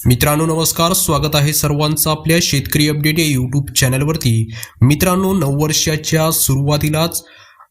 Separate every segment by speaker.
Speaker 1: मित्रांनो नमस्कार. स्वागत आहे सर्वांचं आपल्या शेतकरी अपडेट या यूट्यूब चॅनलवरती मित्रांनो नववर्षाच्या सुरुवातीलाच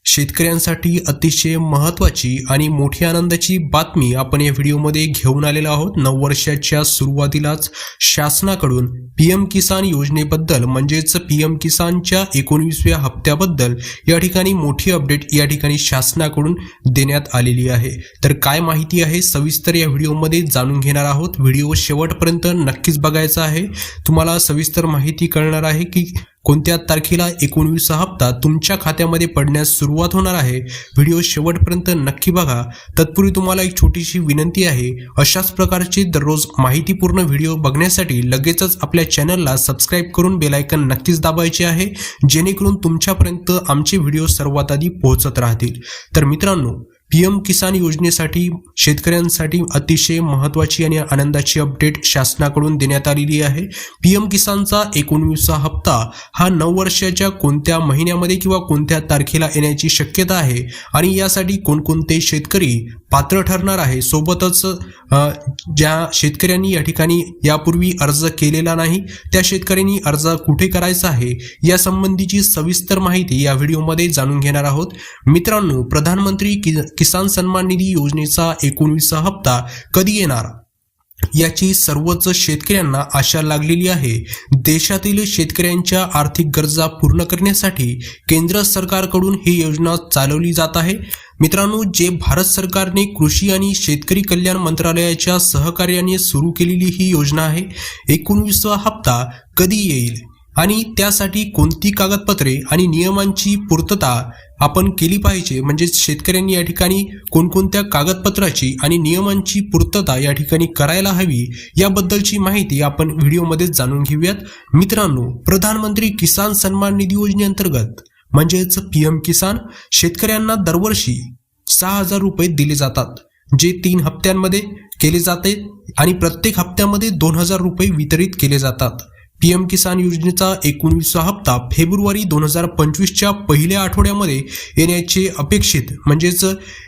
Speaker 1: शेतकऱ्यांसाठी अतिशय महत्त्वाची आणि मोठी आनंदाची बातमी आपण या व्हिडिओमध्ये घेऊन आलेलो आहोत. नववर्षाच्या सुरुवातीलाच शासनाकडून पी एम किसान योजनेबद्दल म्हणजेच पी एम किसानच्या एकोणवीसव्या हप्त्याबद्दल या ठिकाणी मोठी अपडेट या ठिकाणी शासनाकडून देण्यात आलेली आहे. तर काय माहिती आहे सविस्तर या व्हिडिओमध्ये जाणून घेणार आहोत. व्हिडिओ शेवटपर्यंत नक्कीच बघायचा आहे. तुम्हाला सविस्तर माहिती कळणार आहे की कोणत्या तारखेला एकोणवीसचा हप्ता तुमच्या खात्यामध्ये पडण्यास सुरुवात होणार आहे? व्हिडिओ शेवटपर्यंत नक्की बघा. तत्पूर्वी तुम्हाला एक छोटीशी विनंती आहे. अशाच प्रकारचे दररोज माहितीपूर्ण व्हिडिओ बघण्यासाठी लगेचच आपल्या चॅनलला सबस्क्राईब करून बेलायकन नक्कीच दाबायचे आहे जेणेकरून तुमच्यापर्यंत आमचे व्हिडिओ सर्वात आधी पोहोचत राहतील. तर मित्रांनो पीएम किसान योजनेसाठी शेतकऱ्यांसाठी अतिशय महत्त्वाची आणि आनंदाची अपडेट शासनाकडून देण्यात आलेली आहे. पीएम किसानचा एकोणवीसचा हप्ता हा नऊ वर्षाच्या कोणत्या महिन्यामध्ये किंवा कोणत्या तारखेला येण्याची शक्यता आहे आणि यासाठी कोणकोणते शेतकरी पात्र ठरणार आहे. सोबतच ज्या शेतकऱ्यांनी या ठिकाणी यापूर्वी अर्ज केलेला नाही त्या शेतकऱ्यांनी अर्ज कुठे करायचा आहे या संबंधीची सविस्तर माहिती या व्हिडिओमध्ये जाणून घेणार आहोत. मित्रांनो प्रधानमंत्री कि किसान सन्मान निधी योजनेचा एकोणवीसचा हप्ता कधी येणार? याची सर्वच शेतकऱ्यांना आशा लागलेली आहे. देशातील शेतकऱ्यांच्या आर्थिक गरजा पूर्ण करण्यासाठी केंद्र सरकारकडून ही योजना चालवली जात आहे. मित्रांनो जे भारत सरकारने कृषी आणि शेतकरी कल्याण मंत्रालयाच्या सहकार्याने सुरू केलेली ही योजना आहे. एकोणवीसवा हप्ता कधी येईल? आणि त्यासाठी कोणती कागदपत्रे आणि नियमांची पूर्तता आपण केली पाहिजे? म्हणजे शेतकऱ्यांनी या ठिकाणी कोणकोणत्या कागदपत्राची आणि नियमांची पूर्तता या ठिकाणी करायला हवी याबद्दलची माहिती आपण व्हिडिओमध्ये जाणून घेऊयात. मित्रांनो प्रधानमंत्री किसान सन्मान निधी योजनेअंतर्गत म्हणजेच पी एम किसान शेतकऱ्यांना दरवर्षी सहा हजार रुपये दिले जातात जे तीन हप्त्यांमध्ये केले जाते आणि प्रत्येक हप्त्यामध्ये दोन हजार रुपये वितरित केले जातात. पी एम किसान योजनेचा एकोणवीसचा हप्ता फेब्रुवारी दोन हजार पंचवीसच्या पहिल्या आठवड्यामध्ये येण्याचे अपेक्षित म्हणजेच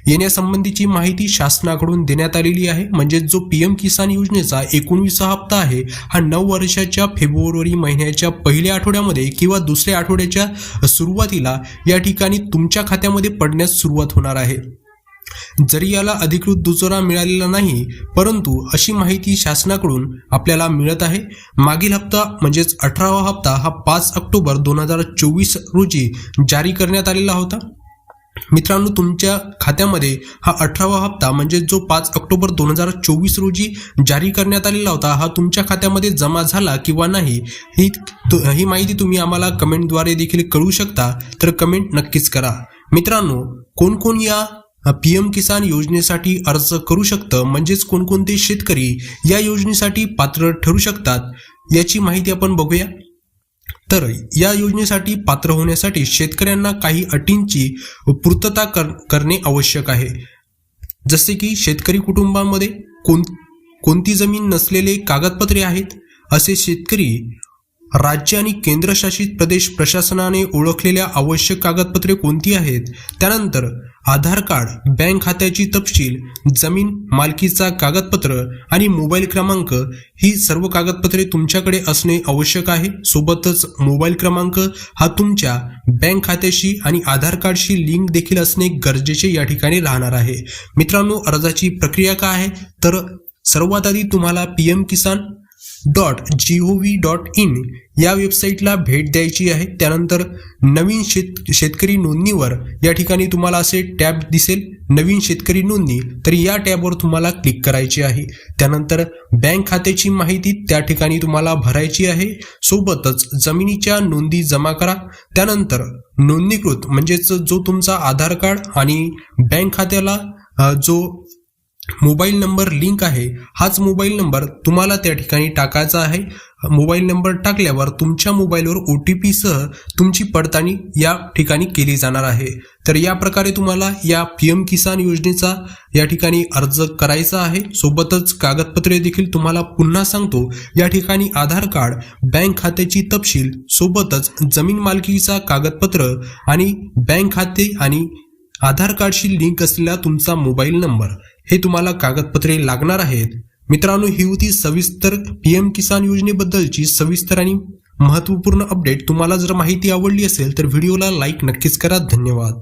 Speaker 1: येण्यासंबंधीची माहिती शासनाकडून देण्यात आलेली आहे. म्हणजेच जो पी एम किसान योजनेचा एकोणवीसा हप्ता आहे हा नऊ वर्षाच्या फेब्रुवारी महिन्याच्या पहिल्या आठवड्यामध्ये किंवा दुसऱ्या आठवड्याच्या सुरुवातीला या ठिकाणी तुमच्या खात्यामध्ये पडण्यास सुरुवात होणार आहे. जरी याला अधिकृत दुजोरा मिळालेला नाही परंतु अशी माहिती शासनाकडून आपल्याला मिळत आहे. मागील हप्ता म्हणजेच अठरावा हप्ता हा पाच ऑक्टोबर दोन हजार चोवीस रोजी जारी करण्यात आलेला होता. मित्रांनो तुमच्या खात्यामध्ये हा अठरावा हप्ता म्हणजे जो पाच ऑक्टोबर दोन हजार चोवीस रोजी जारी करण्यात आलेला होता हा तुमच्या खात्यामध्ये जमा झाला किंवा नाही ही ही माहिती तुम्ही आम्हाला कमेंटद्वारे देखील कळू शकता. तर कमेंट नक्कीच करा. मित्रांनो कोण कोण या पी एम किसान योजनेसाठी अर्ज करू शकतं म्हणजेच कोणकोणते शेतकरी या योजनेसाठी पात्र ठरू शकतात याची माहिती आपण बघूया. तर या योजनेसाठी पात्र होण्यासाठी शेतकऱ्यांना काही अटींची पूर्तता कर करणे आवश्यक आहे. जसे की शेतकरी कुटुंबांमध्ये कोण कोणती जमीन नसलेले कागदपत्रे आहेत असे शेतकरी राज्य आणि केंद्रशासित प्रदेश प्रशासनाने ओळखलेल्या आवश्यक कागदपत्रे कोणती आहेत त्यानंतर आधार कार्ड बँक खात्याची तपशील जमीन मालकीचा कागदपत्र आणि मोबाईल क्रमांक ही सर्व कागदपत्रे तुमच्याकडे असणे आवश्यक आहे. सोबतच मोबाईल क्रमांक हा तुमच्या बँक खात्याशी आणि आधार कार्डशी लिंक देखील असणे गरजेचे या ठिकाणी राहणार आहे. मित्रांनो अर्जाची प्रक्रिया काय आहे? तर सर्वात आधी तुम्हाला P M Kisan dot G O V dot in या वेबसाईटला भेट द्यायची आहे. त्यानंतर नवीन शेत शेतकरी नोंदणीवर या ठिकाणी तुम्हाला असे टॅब दिसेल. नवीन शेतकरी नोंदणी तर या टॅबवर तुम्हाला क्लिक करायची आहे. त्यानंतर बँक खात्याची माहिती त्या ठिकाणी तुम्हाला भरायची आहे. सोबतच जमिनीच्या नोंदी जमा करा. त्यानंतर नोंदणीकृत म्हणजेच जो तुमचा आधार कार्ड आणि बँक खात्याला जो मोबाईल नंबर लिंक आहे. हाच मोबाईल नंबर तुम्हाला त्या ठिकाणी टाकायचा आहे. मोबाईल नंबर टाकल्यावर तुमच्या मोबाईलवर ओ टी पीसह तुमची पडताळणी या ठिकाणी केली जाणार आहे. तर या प्रकारे तुम्हाला या पी एम किसान योजनेचा या ठिकाणी अर्ज करायचा आहे. सोबतच कागदपत्रे देखील तुम्हाला पुन्हा सांगतो. या ठिकाणी आधार कार्ड बँक खात्याची तपशील सोबतच जमीन मालकीचा कागदपत्र आणि बँक खाते आणि आधार कार्डशी लिंक असलेला तुमचा मोबाईल नंबर. हे तुम्हाला कागदपत्रे लागणार आहेत. मित्रांनो ही होती सविस्तर पीएम किसान योजनेबद्दलची सविस्तर आणि महत्त्वपूर्ण अपडेट. तुम्हाला जर माहिती आवडली असेल तर व्हिडिओला लाईक नक्कीच करा. धन्यवाद.